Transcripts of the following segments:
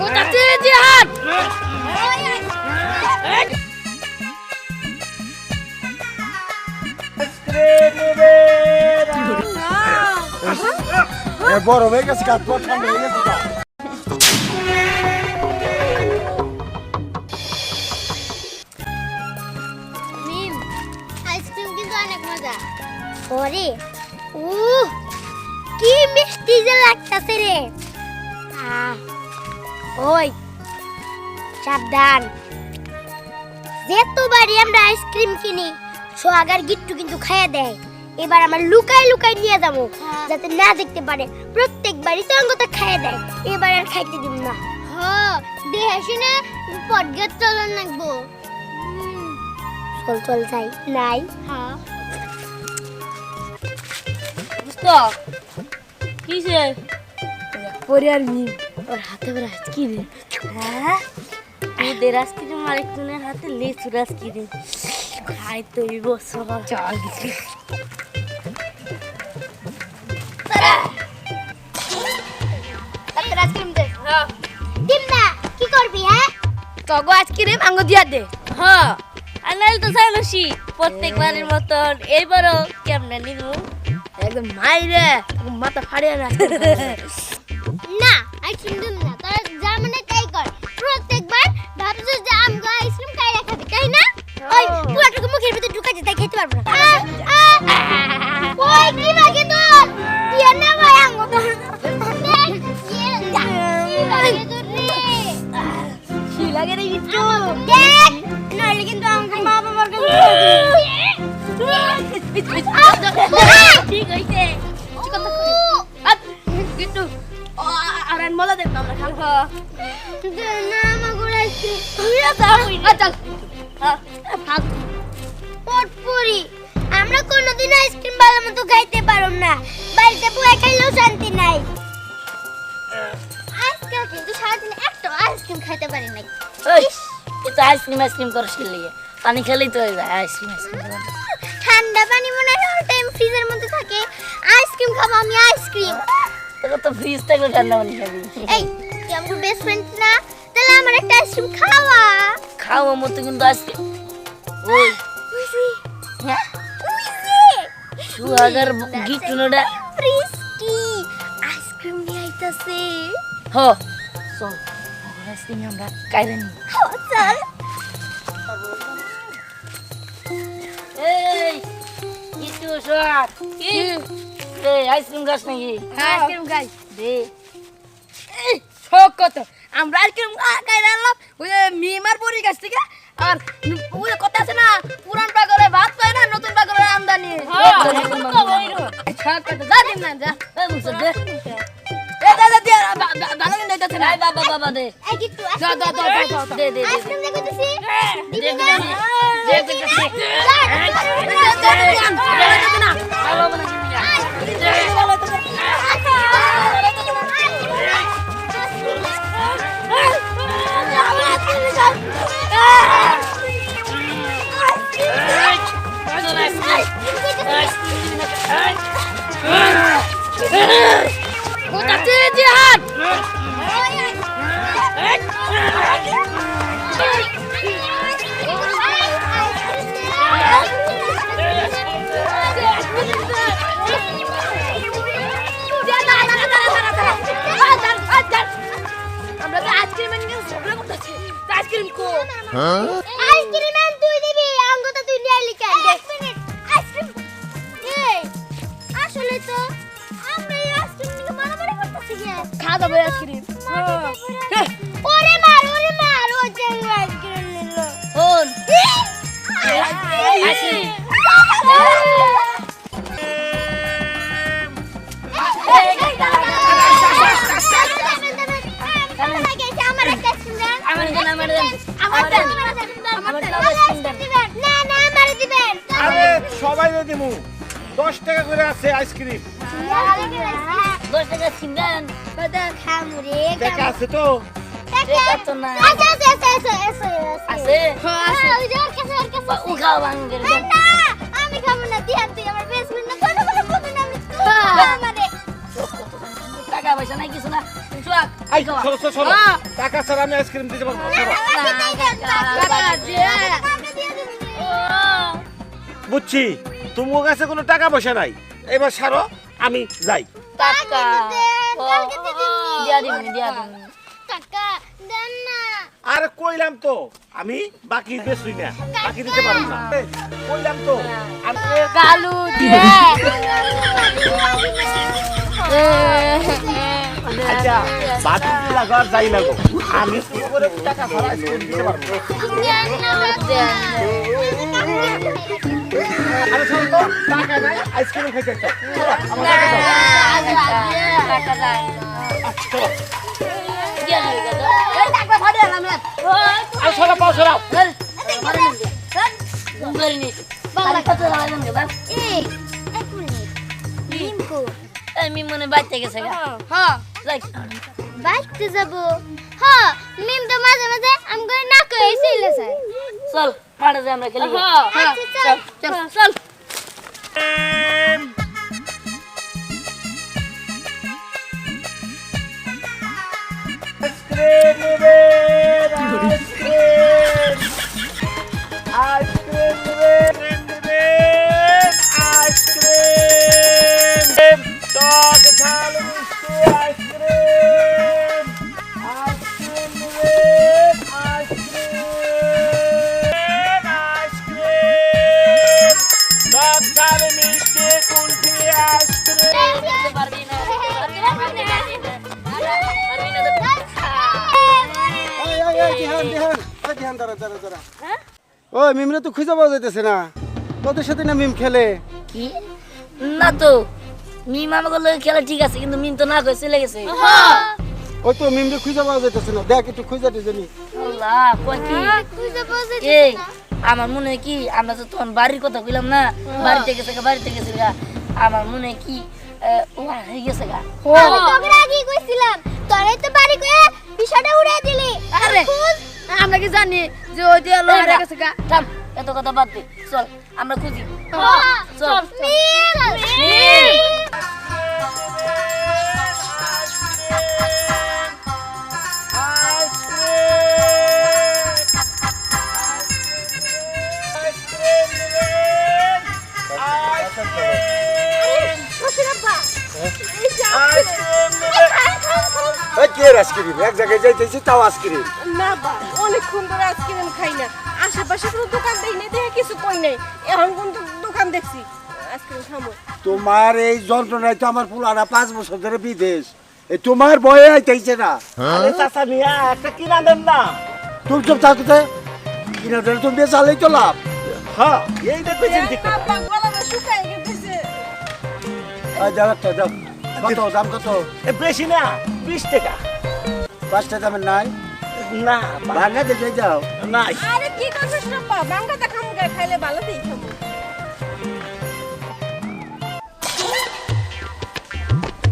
কোথাতে জিহাদ বড় হয়ে গেছে কাজ পর ঠান্ডা হয়ে গেছে। আইসক্রিম কিন্তু অনেক মজা। ওরে উহ কি মিষ্টি যে লাগতাছে রে। আহ, ওই সাবধান। যেতবারই আমরা আইসক্রিম কিনি সোহাগার গিট্টু কিন্তু খাইয়া দেয়। এবার আমার লুকাই লুকাই নিয়ে যাব যাতে না দেখতে পারে প্রত্যেকবারই তো অঙ্গটা খাইয়া দেয়। এবার আর খাইতে দিব না। হ দেহে শুনে পটগেট চলন লাগবো। চল চল যাই। নাই। হ্যাঁ। বুঝতো? কিসে? পরে আর মিম। ওর হাতে করে আইসক্রিম হ্যাঁ? ওদের আইসক্রিম আরেকজনের হাতে লেচুর আইসক্রিম খাই তো এই বছর চল কি করবি হ্যাঁ? তগো আইসক্রিম আঙ্গ দিয়া দে। হ্যাঁ আর নাহলে তো জানোসি প্রত্যেকবারের মতন এইবারও কেমনে নিব একদম মাইরে মাথা ফাড়িয়ে না না আইসক্রিম দিম না তোর যা মনে তাই কর। প্রত্যেকবার ভাবছিস যে আমগো আইসক্রিম খাই রাখাবি তাই না? ওই পুরাটুকু মুখের ভিতরে ঢুকা যেতে খেতে পারব না। ওই কি লাগে তোর? দিয়ে না ভাই আমগো কি লাগে রে? গিট্টু দেখ নইলে কিন্তু আমাকে মা বাবার কাছে। ঠিক হইছে। মজা আমরা খাব না চল হ্যাঁ ভাগ পটপুরি আমরা কোনোদিন আইসক্রিম ভালো মতো খাইতে পারব না। বাড়িতে বুয়া খাইলেও শান্তি নাই। আজকাল কিন্তু সারাদিন একটা আইসক্রিম খাইতে পারি নাই। এটা আইসক্রিম আইসক্রিম করিস পানি খেলেই তো হয়ে যায় আইসক্রিম আইসক্রিম। ঠান্ডা পানি মনে হয় টাইম ফ্রিজের মধ্যে থাকে। আইসক্রিম খাব আমি আইসক্রিম। তোকে তো ফ্রিজ থাকলে ঠান্ডা পানি খাবি। এই তুই আমার বেস্ট ফ্রেন্ড না? তাহলে আমার একটা আইসক্রিম খাওয়া। খাওয়া মতো কিন্তু আইসক্রিম ওই হ্যাঁ? সুহাগার গিট্টুনোটা ফ্রিস্কি আইসক্রিম নিয়ে আইতাছে। হ চল আইসক্রিম আমরা কাইরে নি চল। এই সোহাগ কি? এই আইসক্রিম খাস নাকি? আইসক্রিম খাই দে। এই শখ কত? আমরা আইসক্রিম খাই আনলাম ওই মিমার পরির কাছ থেকে। আর ওই কথা আছে না পুরান পাগলে ভাত পায় না নতুন পাগলের আমদানি। শখ কত? যা দিন না যা দে। আইসক্রিম 哎 কো আইসক্রিম আন তুই দিবি আঙ্গুটা তুই নিয়ে আইলি কেন এক মিনিট আইসক্রিম এই আসলে তো আমরা এই আইসক্রিম নিয়ে মারামারি করতেছি কেন খা যাবে আইসক্রিম ওরে মার ওরে মার ও যে আইসক্রিম নিল শোন আইসক্রিম আমার একটা আমার দেন আরে সবাই দিমু। দশ টাকা করে আছে আইসক্রিম। দশ টাকা আছে তো? আমি খাব না। তুই আমার না। কোনো কোনো বলবি না। আমি টাকা পয়সা নাই কিছু না। সোহাগ আই চলো চলো চলো। টাকা ছাড়া আমি আইসক্রিম দিতে পারব বুঝছি তোমার কাছে কোনো টাকা পয়সা নাই। এবার সারো আমি যাই। আর কইলাম তো আমি বাকি বেশি না বাকি দিতে পারব না। কইলাম তো আমি কালু দিয়ে। আচ্ছা বাকি লাগা যাই লাগো আমি কি করে টাকা ছাড়া আইসক্রিম দিতে পারব না। আরে শোনো তো টাকা নাই আইসক্রিম খাইতে চাই চলো, আমার। টাকা যায় আচ্ছা, দিয়া দিবি কাকা টাকা ফাটে না আমরা আর সরা পাও সরাও চল ঘুমবারি নি বাংলা কত লাগাবেন গে বাপ এই এক মিনিট রিমকো আমি মনে বাইতে গেছে হ্যাঁ। বাইতে যাব। হ্যাঁ মিম তো মাঝে মাঝে আম করে না কই ছিলে স্যার চল মাঠে যাই আমরা খেলি হ্যাঁ। আচ্ছা চল। চল চল। দাঁড়া, দাঁড়া। ওই মিমরে তো খুঁজে পাওয়া যাইতেছে না। তোদের সাথে না মিম খেলে? কি? না তো। মিম আমাকে লগে খেলা ঠিক আছে কিন্তু মিম তো না করে চলে গেছে। ওই তো মিমরে খুঁজে পাওয়া যাইতেছে না। দেখ একটু খুঁজে জানি আল্লাহ কই কি? খুঁজে বসে এই আমার মনে হয় কি আমরা তো তখন বাড়ির কথা কইলাম না বাড়িতে গেছে গা বাড়িতে গেছে গা। আমার মনে হয় কি আহ, হয়ে গেছে গা। আমি তোকে আগেই কইছিলাম তোরাই তো বাড়ি কয়ে বিষয়টা উড়াই দিলি। আরে আমরা কি জানি যে ওই যে লোহার গেছে গা। থাম এত কথা বাদ দে। চল আমরা খুঁজি। চল মিম এই কে আইসক্রিম এক জায়গায় যাইতেছি তাও আইসক্রিম। না বা অনেকক্ষণ ধরে আইসক্রিম খাই না আশেপাশে কোনো দোকান দেখি নাই দেখে কিছু কই নাই। এখন কোন দোকান দেখছি। আইসক্রিম খামো। তোমার এই যন্ত্রণায় তো আমার পুলারা পাঁচ বছর ধরে বিদেশ। এই তোমার বয়ে আইতেছে না। আরে চাচা মিয়া একটা কিনা দেন না। তুমি চুপ থাকতে কিনা ধরে তুমি আলেই তো লাভ। হ্যাঁ এই দেখবে চিন্তিত না গলাটা শুকাই গেছে। এই দাও একটা দাও। কত দাম কত? এ বেশি না বিশ টাকা। পাঁচটা দামের নাই? না ভাঙা দেখে যাও। নাই। আরে কি করছিস না পা বাঙ্গাটা খামু গায়ে খাইলে ভালো দেই খামু।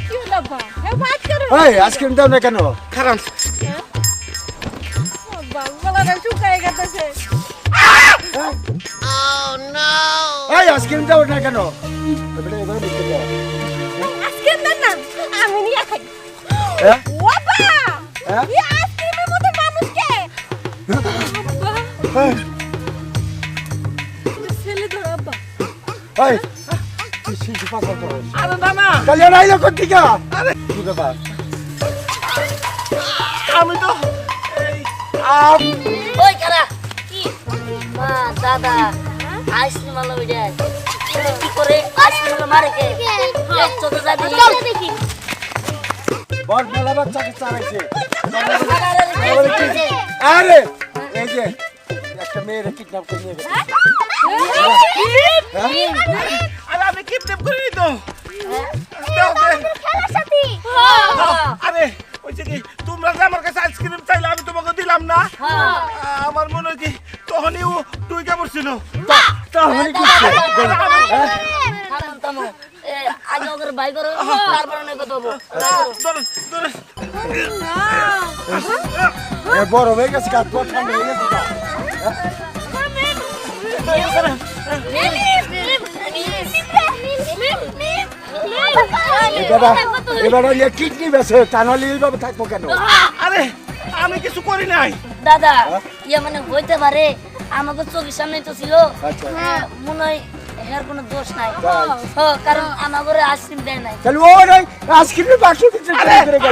কি হলো বা হ্যাঁ ভাত করো। এই আইসক্রিম দাও না কেন? খারাপ গলাটা শুকাই গেছে। এই আইসক্রিম দাও না কেন? এবারে এবারে বুঝতে যাও আজকে না না আমি নিয়ে খাই। হ্যাঁ? হ্যাঁ? এই আইসক্রিমের মতো মানুষ কে এই, ছেলে ধরো আব্বা। এই কি শিশু পাতা তো আরে দানা কালিয়া নাই লোক ঠিক কি ব্যাপার? আমি তো এই আম। ওই খারা কি? মা দাদা আইসক্রিম আলো বিড়ে কি করে আইসক্রিম মারে কে? এক চোখ যা দেখি। বল মেলা বাচ্চাকে চালাইছে আরে এই যে একটা মেয়ের কিডন্যাপ করে নিয়ে গেছে। আরে আমি কিডন্যাপ করে নি তো। সাথী আরে ওই যে কি তোমরা যে আমার কাছে আইসক্রিম চাইলে আমি তোমাকে দিলাম না? আমার মনে হয় কি তখনই ও তুই কে পড়ছিল তাহলে কি হচ্ছে? থামুন থামুন এ, ওদের বাই করো তারপর বড় হয়ে গেছে কাজ ঠান্ডা হয়ে গেছে গা। মিম মিম মিম মিম মিম এবারে এবারে কিডনি বেছে তা নাহলে এইভাবে থাকব কেন? আরে আমি কিছু করি নাই। দাদা ইয়ে মানে হইতে পারে আমাকে চোখের সামনে তো ছিল। আচ্ছা। হ্যাঁ, মনে হয় এর কোনো দোষ নাই। হ্যাঁ, কারণ আমার ঘরে আইসক্রিম দেয় নাই। তাহলে ও নাই আইসক্রিমের বাক্স দিচ্ছে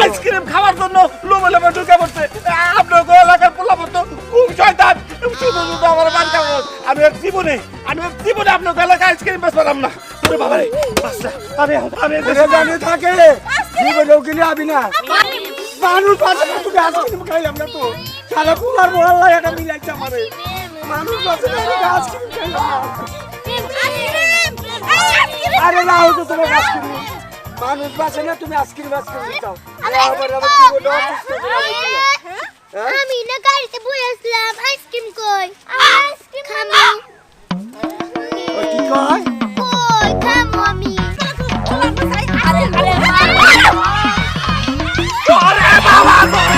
আইসক্রিম খাওয়ার জন্য ঢুকে পড়ছে। আপনার এলাকার পোলাপ তো খুব শয়তান! শুধু শুধু আমার মান খাব আমি আর জীবনে আমি আর জীবনে আপনার এলাকায় আইসক্রিম বেশ পারাম না। ওরে বাবা রে বাচ্চা আমি আমি জানি থাকে। জীবনেও গেলে আবি না। মানুষ বাঁচে তুমি আইসক্রিম খাইলাম না তো। সারা কুলার বড়ার লাগে এটা মিলাইছে আমারে। মানুষ বাঁচে আইসক্রিম খাইলাম না। আরে না হয়তো তোমার কাজ করি মানুষ বাসে না তুমি আইসক্রিম আইসক্রিম দিতাও আমি না গাড়িতে বসলাম আইসক্রিম কই আইসক্রিম খাব ও কি কয় কই খাব আমি আরে আরে আরে বাবা